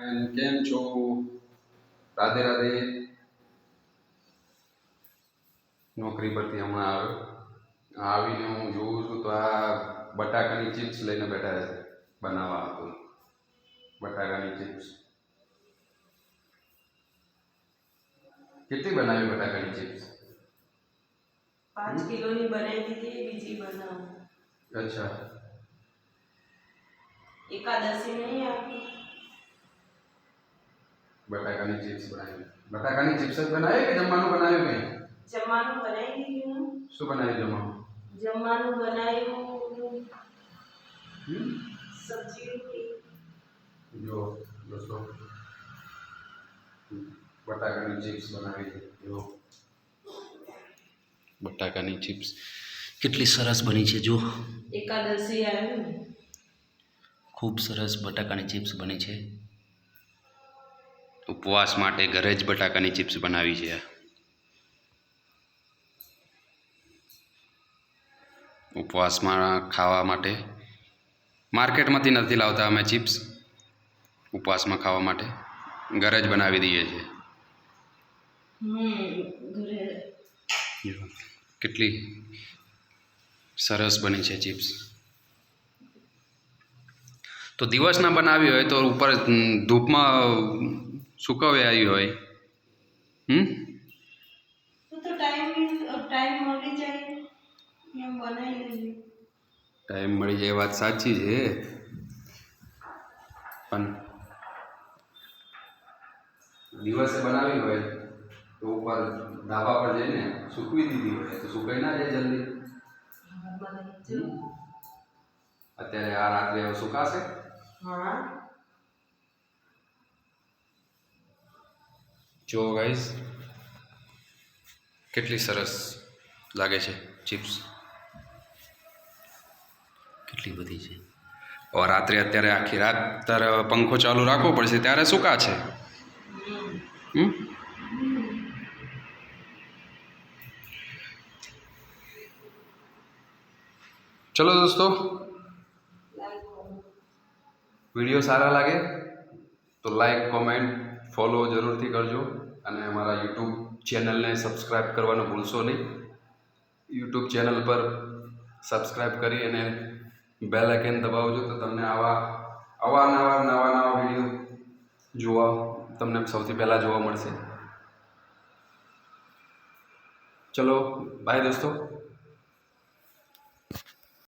And કેમ છો રાધે રાધે નોકરી પરથી હમણાં આવ્યો આવીને હું જોઉં છું તો આ બટાકાની ચિપ્સ લઈને બેઠા છે બનાવવા હતું. બટાકાની ચિપ્સ. કેટલી બનાવી બટાકાની ચિપ્સ? પાંચ કિલોની બનાવી દીધી બીજી બનાવું. અચ્છા. એકાદશી નહીં આપી. બટાકાની ચિપ્સ બનાવી. બટાકાની ચિપ્સ જ બનાવી કે જમવાનું બનાવ્યું કંઈ જમવાનું બનાવી દીધું. શું બનાવ્યું જમવાનું? જમવાનું બનાવ્યું? સબ્જી રોટલી જો દોસ્તો. બટાકાની ચિપ્સ બનાવી જો. બટાકાની ચિપ્સ કેટલી સરસ બની છે જો. એકાદશી આવ્યું ખૂબ સરસ બટાકાની ચિપ્સ બની છે. ઉપવાસ માટે ઘરે જ બટાકાની ચિપ્સ બનાવી છે. ઉપવાસમાં ખાવા માટે માર્કેટમાંથી નથી લાવતા અમે ચિપ્સ. ઉપવાસમાં ખાવા માટે ઘરે જ બનાવી દઈએ છીએ. કેટલી સરસ બની છે ચિપ્સ. તો દિવસના બનાવી હોય તો ઉપર ધૂપમાં સુકવી આવી હોય? હમ? ટાઈમ મળી જાય વાત સાચી છે. પણ દિવસે બનાવી હોય તો ઉપર ધાબા પર જઈને સૂકવી દીધી હોય તો સુકાઈ ના જાય જલ્દી. અત્યારે આ રાત્રે સુકાશે? હા. જો ગાઈઝ કેટલી સરસ લાગે છે ચિપ્સ. કેટલી બધી છે. હવે રાત્રે અત્યારે આખી રાત તારે પંખો ચાલુ રાખવો પડશે, ત્યારે સૂકા છે? હમ? હમ ચલો દોસ્તો લાઈક કરો. વીડિયો સારા લાગે તો લાઈક કોમેન્ટ ફોલો જરૂરથી કરજો. અને અમારા યુટ્યુબ ચેનલને સબસ્ક્રાઈબ કરવાનું ભૂલશો નહીં. યુટ્યુબ ચેનલ પર સબસ્ક્રાઈબ કરી અને બેલ આઇકન દબાવજો તો તમને આવા અવારનવાર નવા નવા વીડિયો જોવા તમને સૌથી પહેલાં જોવા મળશે. ચલો બાય દોસ્તો.